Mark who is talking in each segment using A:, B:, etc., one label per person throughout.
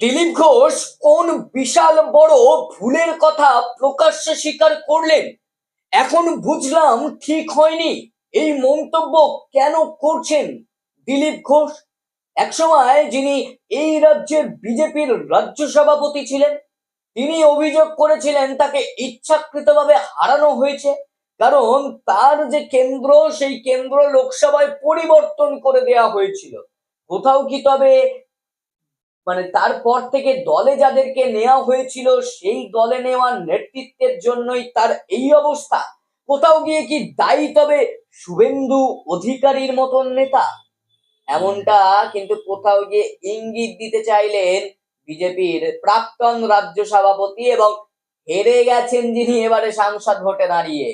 A: দিলীপ ঘোষ কোন বিশাল বড় ভুলের কথা প্রকাশ্যে স্বীকার করলেন? এখন বুঝলাম ঠিক হয়নি। এই মন্তব্য কেন করছেন দিলীপ ঘোষ? একসময় যিনি এই রাজ্যের বিজেপির রাজ্য সভাপতি ছিলেন, তিনি অভিযোগ করেছিলেন তাকে ইচ্ছাকৃতভাবে হারানো হয়েছে, কারণ তার যে কেন্দ্র, সেই কেন্দ্র লোকসভায় পরিবর্তন করে দেওয়া হয়েছিল। কোথাও কি তবে মানে তারপর থেকে দলে যাদেরকে নেওয়া হয়েছিল, সেই দলে নেওয়ার নেতৃত্বের জন্যই তার এই অবস্থা। কোথাও গিয়ে কি দায়ী তবে শুভেন্দু অধিকারীর মতন নেতা? এমনটা কিন্তু কোথাও গিয়ে ইঙ্গিত দিতে চাইলেন বিজেপির প্রাক্তন রাজ্য সভাপতি এবং হেরে গেছেন যিনি এবারে সাংসদ ভোটে দাঁড়িয়ে,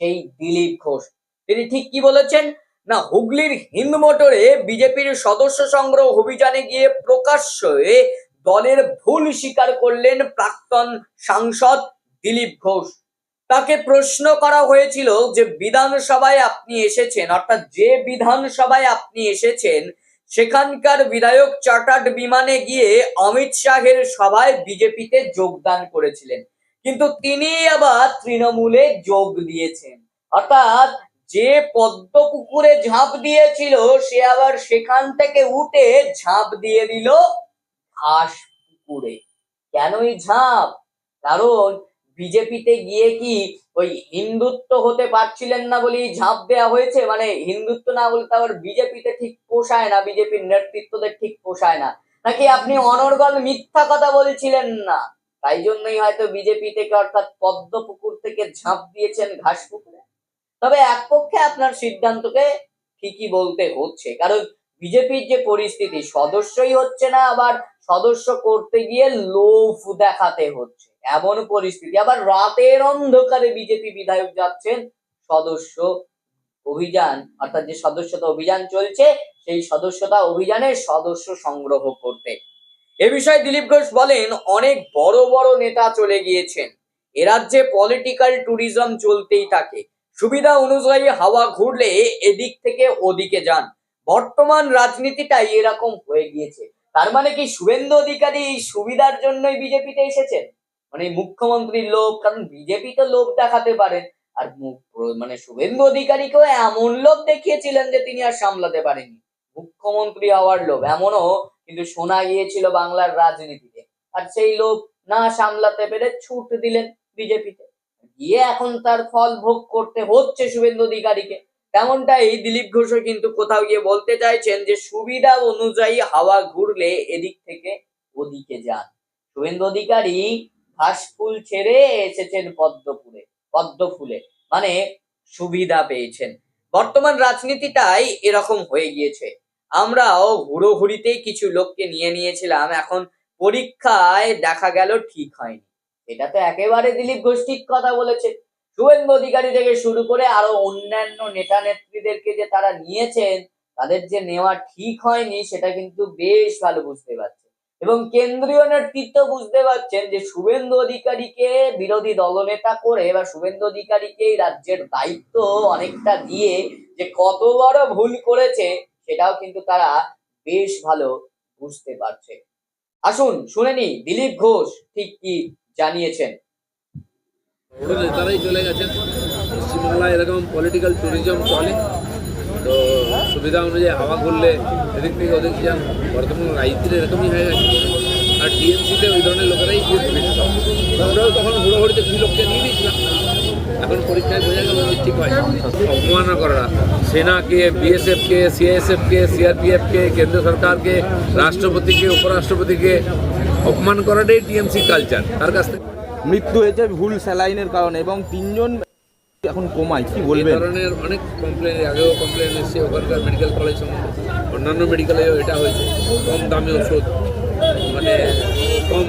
A: সেই দিলীপ ঘোষ। তিনি ঠিক কি বলেছেন? না, হুগলির হিন্দ মোটরে বিজেপির সদস্য সংগ্রহ অভিযানে গিয়ে প্রকাশ্যে দলের ভুল স্বীকার করলেন প্রাক্তন সাংসদ দিলীপ ঘোষ। তাকে প্রশ্ন করা হয়েছিল যে, বিধানসভায় আপনি এসেছেন, অর্থাৎ যে বিধানসভায় আপনি এসেছেন, সেখানকার বিধায়ক চার্টার্ড বিমানে গিয়ে অমিত শাহের সভায় বিজেপিতে যোগদান করেছিলেন। কিন্তু তিনি আবার তৃণমূলে যোগ দিয়েছেন। অর্থাৎ যে পদ্ম পুকুরে ঝাঁপ দিয়েছিল, সে আবার সেখান থেকে উঠে ঝাঁপ দিয়ে দিল ঘাস পুকুরে কেনই ঝাঁপ? কারণ বিজেপিতে গিয়ে কি ওই হিন্দুত্ব হতে পারছিলেন না বলেই ঝাঁপ দেওয়া হয়েছে? মানে হিন্দুত্ব না বলে তো আবার বিজেপিতে ঠিক পোষায় না, বিজেপির নেতৃত্বদের ঠিক পোষায় না। নাকি আপনি অনর্গল মিথ্যা কথা বলছিলেন না? তাই জন্যই হয়তো বিজেপি থেকে অর্থাৎ পদ্ম পুকুর থেকে ঝাঁপ দিয়েছেন ঘাস তবে এক পক্ষে আপনার সিদ্ধান্তকে ঠিকই বলতে হচ্ছে। কারণ বিজেপির যে পরিস্থিতি, সদস্যই হচ্ছে না, আবার সদস্য করতে গিয়ে লোভ দেখাতে হচ্ছে। এমন পরিস্থিতি। আবার রাতের অন্ধকারে বিজেপি বিধায়ক যাচ্ছেন, সদস্য অভিযান, অর্থাৎ যে সদস্যতা অভিযান চলছে, সেই সদস্যতা অভিযানে সদস্য সংগ্রহ করতে। এ বিষয়ে দিলীপ ঘোষ বলেন, অনেক বড় বড় নেতা চলে গিয়েছেন। এ রাজ্যে পলিটিক্যাল ট্যুরিজম চলতেই থাকে। সুবিধা অনুযায়ী হাওয়া ঘুরলে এদিক থেকে ওদিকে যান। বর্তমান রাজনীতিটাই এরকম হয়ে গিয়েছে। তার মানে কি শুভেন্দু অধিকারী এই সুবিধার জন্যই বিজেপিতে এসেছেন? মানে মুখ্যমন্ত্রীর লোভ কারণ বিজেপি তো লোভ দেখাতে পারেন আর মানে শুভেন্দু অধিকারীকেও এমন লোভ দেখিয়েছিলেন যে তিনি আর সামলাতে পারেননি। মুখ্যমন্ত্রী হওয়ার লোভ এমনও কিন্তু শোনা গিয়েছিল বাংলার রাজনীতিতে। আর সেই লোভ না সামলাতে পেরে ছুট দিলেন বিজেপিতে। গিয়ে এখন তার ফল ভোগ করতে হচ্ছে শুভেন্দু অধিকারীকে। তেমনটাই দিলীপ ঘোষও কিন্তু কোথাও গিয়ে বলতে চাইছেন যে, সুবিধা অনুযায়ী হাওয়া ঘুরলে এদিক থেকে ওদিকে যান। শুভেন্দু অধিকারী ঘাস ফুল ছেড়ে এসেছেন পদ্মপুরে পদ্ম ফুলে মানে সুবিধা পেয়েছেন। বর্তমান রাজনীতিটাই এরকম হয়ে গিয়েছে। আমরাও হুড়োহুড়িতেই কিছু লোককে নিয়ে নিয়েছিলাম, এখন পরীক্ষায় দেখা গেল ঠিক হয়নি। এটা তো একেবারে দিলীপ ঘোষ ঠিক কথা বলেছে। শুভেন্দু অধিকারী থেকে শুরু করে আরও অন্যান্য নেতা নেত্রীদেরকে যে তারা নিয়েছেন, তাদের যে নেওয়া ঠিক হয়নি, সেটা কিন্তু বেশ ভালো বুঝতে পারছে। এবং কেন্দ্রীয় নেতৃত্ব বুঝতে পারছেন যে শুভেন্দু অধিকারীকে বিরোধী দলনেতা করে বা শুভেন্দু অধিকারীকে রাজ্যের দায়িত্ব অনেকটা দিয়ে যে কত বড় ভুল করেছে, সেটাও কিন্তু তারা বেশ ভালো বুঝতে পারছে। আসুন শুনে নি দিলীপ ঘোষ ঠিক কি জানিয়েছেন।
B: চলে গেছেন। পশ্চিমবাংলায় এরকম পলিটিক্যাল ট্যুরিজম চলে। তো সুবিধা অনুযায়ী হাওয়া করলে এদিক থেকে ওদিক যান। বর্তমান রাজনীতির এরকমই হয়ে গেছে। আর টিএমসিতে ওই ধরনের লোকেরাই গিয়ে আমরাও তখন হুড়োহুড়িতে কিছু লোককে নিয়ে নিয়েছিলাম। এখন পরীক্ষায় বোঝা গেল ঠিক হয়। অবমাননা করা সেনাকে বিএসএফকে সিআইএসএফকে সিআরপিএফকে কেন্দ্র সরকারকে, রাষ্ট্রপতিকে, উপরাষ্ট্রপতিকে অপমান করাটাই টিএমসি কালচার তার কাছ থেকে?
C: মৃত্যু হয়েছে ভুল স্যালাইনের কারণে এবং তিনজন এখন কমায় কি বলবেন?
B: ধরনের অনেক কমপ্লেন আগেও কমপ্লেন এসেছে ওখানকার মেডিকেল কলেজ সম্বন্ধে। অন্যান্য মেডিকেলেও এটা হয়েছে কম দামে ওষুধ মানে কম